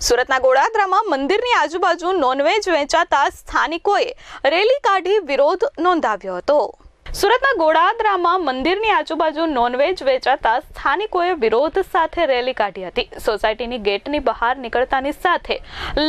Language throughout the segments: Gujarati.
સુરતના ગોળાદરામાં મંદિરની આજુબાજુ નોનવેજ વેચાતા સ્થાનિકોએ રેલી કાઢી વિરોધ નોંધાવ્યો હતો. સુરતના ગોળાદરામાં મંદિરની આજુબાજુ નોનવેજ વેચાતા સ્થાનિકોએ વિરોધ સાથે રેલી કાઢી હતી. સોસાયટીની ગેટની બહાર નીકળતાની સાથે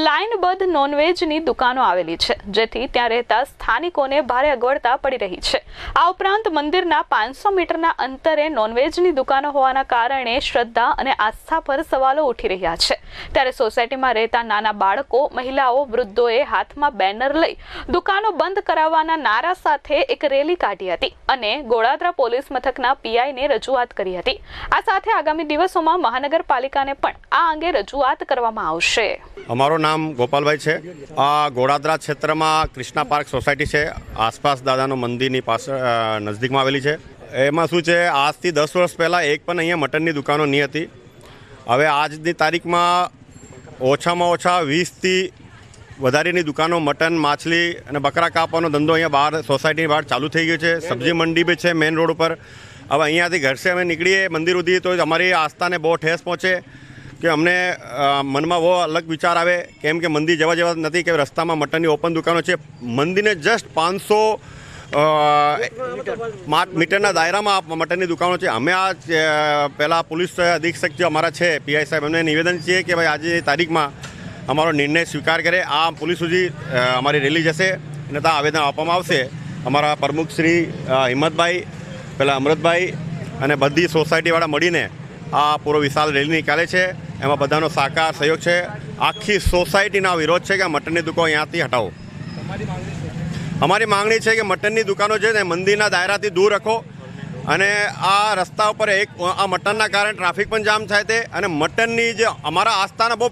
લાઇનબદ્ધ નોનવેજની દુકાનો આવેલી છે, જેથી ત્યાં રહેતા સ્થાનિકોને ભારે અગવડતા પડી રહી છે. આ ઉપરાંત મંદિરના પાંચસો મીટરના અંતરે નોનવેજની દુકાનો હોવાના કારણે શ્રદ્ધા અને આસ્થા પર સવાલો ઉઠી રહ્યા છે. ત્યારે સોસાયટીમાં રહેતા નાના બાળકો, મહિલાઓ, વૃદ્ધોએ હાથમાં બેનર લઈ દુકાનો બંધ કરાવવાના નારા સાથે એક રેલી કાઢી હતી અને ગોળાદરા પોલીસ મથકના પીઆઈને રજૂઆત કરી હતી. આ સાથે આગામી દિવસોમાં મહાનગરપાલિકાને પણ આ અંગે રજૂઆત કરવામાં આવશે. અમારું નામ ગોપાલભાઈ છે. આ ગોળાદરા ક્ષેત્રમાં ક્રિષ્ના પાર્ક સોસાયટી છે. આસપાસ દાદાનો મંદિરની પાછળ નજદીકમાં આવેલી છે. એમાં શું છે આજથી દસ વર્ષ પહેલાં એક પણ અહીંયા મટનની દુકાનો નહીં હતી. હવે આજની તારીખમાં ઓછામાં ઓછા વીસથી વધારેની દુકાનો મટન માછલી અને બકરા કાપવાનો ધંધો અહીંયા બહાર સોસાયટીની બહાર ચાલુ થઈ ગયો છે. સબ્જી મંડી બી છે મેઇન રોડ ઉપર. હવે અહીંયાથી ઘરસે અમે નીકળીએ મંદિર સુધી તો અમારી આસ્થાને બહુ ઠેસ પહોંચે કે અમને મનમાં બહુ અલગ વિચાર આવે કેમ કે મંદિર જવા જેવા નથી કે રસ્તામાં મટનની ઓપન દુકાનો છે. મંદિરને જસ્ટ પાંચસો મીટરના દાયરામાં આ મટનની દુકાનો છે. અમે આ પહેલાં પોલીસ અધિક્ષક જે અમારા છે, પીઆઈ સાહેબ, એમને નિવેદન છે કે ભાઈ આજની તારીખમાં અમારો નિર્ણય સ્વીકાર કરે. આ પોલીસ સુધી અમારી રેલી જશે અને ત્યાં આવેદન આપવામાં આવશે. અમારા પ્રમુખ શ્રી હિંમતભાઈ, પહેલાં અમૃતભાઈ અને બધી સોસાયટીવાળા મળીને આ પૂરો વિશાળ રેલી નીકાળે છે. એમાં બધાનો સાકાર, સહયોગ છે. આખી સોસાયટીના વિરોધ છે કે મટનની દુકાનો અહીંયાથી હટાવો. અમારી માંગણી છે કે મટનની દુકાનો છે ને મંદિરના દાયરાથી દૂર રાખો. અને આ રસ્તા ઉપર એક, આ મટનના કારણે ટ્રાફિક પણ જામ થાય છે અને મટનની જે અમારા આસ્થાના બહુ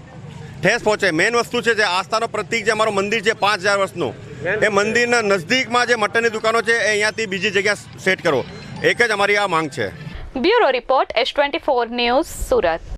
ઠેસ પહોંચે. મેઇન વસ્તુ છે જે આસ્થાનો પ્રતિક જે અમારું મંદિર છે પાંચ હજાર વર્ષનું. એ મંદિરના નજદીકમાં જે મટનની દુકાનો છે એ અહીંયાથી બીજી જગ્યા સેટ કરો. એક જ અમારી આ માંગ છે. Bureau report S twenty four news Surat.